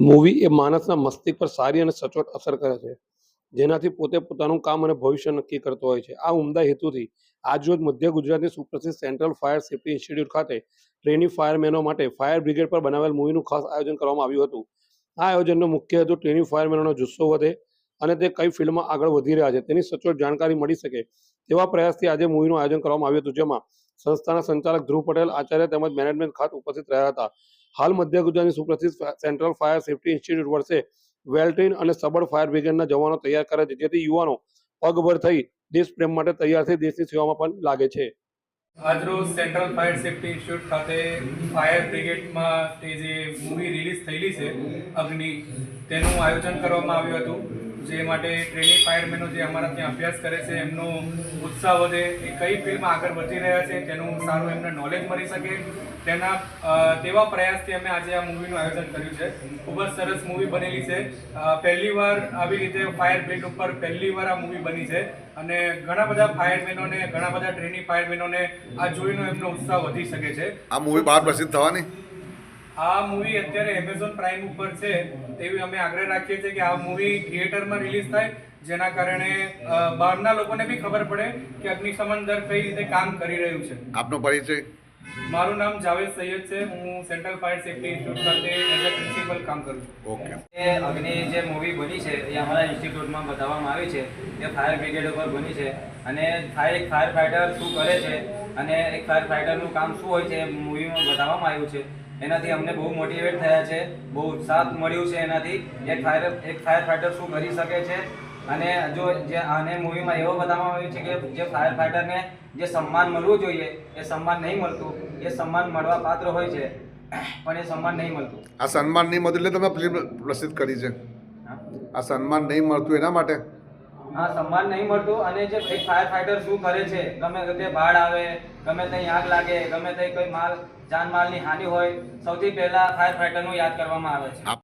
Movie એ માણસના મસ્તિષ્ક પર સારી અને સચોટ અસર કરે છે. જેનાથી પોતે પોતાનું કામ અને ભવિષ્ય નક્કી કરતો હોય છે. આ ઉમદા હેતુથી આજરોજ મધ્ય ગુજરાતની સુપ્રસિદ્ધ સેન્ટ્રલ ફાયર સેફ્ટી ઇન્સ્ટિટ્યૂટ ખાતે ટ્રેની ફાયરમેનો માટે ફાયર બ્રિગેડ પર બનાવેલ મૂવીનું ખાસ આયોજન કરવામાં આવ્યું હતું. આ આયોજનનો મુખ્ય હેતુ ટ્રેની ફાયરમેનોનો જુસ્સો વધે અને તે કઈ ફિલ્ડમાં આગળ વધી રહ્યા છે તેની સચોટ જાણકારી મળી શકે તેવા પ્રયાસથી આજે મૂવીનું આયોજન કરવામાં આવ્યું હતું, જેમાં સંસ્થાના સંચાલક ધ્રુવ પટેલ, આચાર્ય તેમજ મેનેજમેન્ટ ખાત ઉપસ્થિત રહ્યા હતા. હાલ મધ્ય ગુજરાતની સુપ્રસિદ્ધ સેન્ટ્રલ ફાયર સેફટી ઇન્સ્ટિટ્યૂટ વર્ષે વેલ ટ્રેન અને સબળ ફાયર બ્રિગેડના જવાનો તૈયાર કરે છે. જેથી યુવાનો પગભર થઈ દેશ પ્રેમ માટે તૈયાર થઈ દેશની સેવામાં પણ લાગે છે. આજરોજ સેન્ટ્રલ ફાયર સેફ્ટી ઇન્સ્ટિટ્યૂટ ખાતે ફાયર બ્રિગેડમાં જે મૂવી રિલીઝ થયેલી છે, અગ્નિ, તેનું આયોજન કરવામાં આવ્યું હતું. જે માટે ટ્રેનિંગ ફાયરમેનો જે અમારા ત્યાં અભ્યાસ કરે છે, એમનો ઉત્સાહ વધે, એ કઈ ફિલ્ડમાં આગળ વધી રહ્યા છે, તેનું સારું એમને નોલેજ મળી શકે. તેના તેવા પ્રયાસથી અમે આજે આ મૂવીનું આયોજન કર્યું છે. ખૂબ જ સરસ મૂવી બનેલી છે. પહેલીવાર પહેલી વાર આવી રીતે ફાયર બ્રિગેડ ઉપર પહેલી વાર આ મૂવી બની છે અને ઘણા બધા ફાયરમેનોને ઘણા બધા ટ્રેનિંગ ફાયરમેનોને આ જોઈને એમનો ઉત્સાહ વધી શકે છે. આ મૂવી બહાર પ્રસિદ્ધ થવાની? આ મૂવી અત્યારે એમેઝોન પ્રાઇમ ઉપર છે તેવી અમે આગ્રહ રાખીએ છીએ કે આ મૂવી થિયેટરમાં રિલીઝ થાય જેના કારણે બહારના લોકોને બી ખબર પડે કે અગ્નિશમન દળ કઈ રીતે કામ કરી રહ્યું છે. આપનો પરિચય? મારું નામ જાવેદ સૈયદ છે હું સેન્ટ્રલ ફાયર સેફ્ટી ઇન્સ્ટિટ્યૂટ ખાતે એઝ અ પ્રિન્સિપલ કામ કરું છું. ઓકે. એ અગ્નિ જે મૂવી બની છે એ અમારા ઇન્સ્ટિટ્યૂટમાં બતાવવામાં આવી છે એ ફાયર બ્રિગેડ ઉપર બની છે અને ફાયર એક ફાયર ફાઇટર શું કરે છે અને એક ફાયર ફાઇટરનું કામ શું હોય છે એ મૂવીમાં બતાવવામાં આવ્યું છે. એનાથી અમને બહુ મોટિવેટ થયા છે બહુ સાથ મળ્યું છે એનાથી એક ફાયર એક ફાયર ફાઇટર શું કરી શકે છે. અને જો જે આને મૂવીમાં એવો બતાવવામાં આવ્યું છે કે જે ફાયર ફાઇટરને જે સન્માન મળવું જોઈએ એ સન્માન નહીં મળતું એ સન્માન મળવા પાત્ર હોય છે પણ એ સન્માન નહીં મળતું. આ સન્માન નહીં મળતું એટલે તમે ફિલ્મ પ્રસિદ્ધ કરી છે. આ સન્માન નહીં મળતું એના માટે? સન્માન નહીં મળતું અને જે એક ફાયર ફાઈટર શું કરે છે, ગમે તે બાળ આવે, ગમે ત્યાં આગ લાગે, ગમે તે કોઈ માલ, જાનમાલની હાનિ હોય, સૌથી પહેલા ફાયર ફાઈટરનું યાદ કરવામાં આવે છે.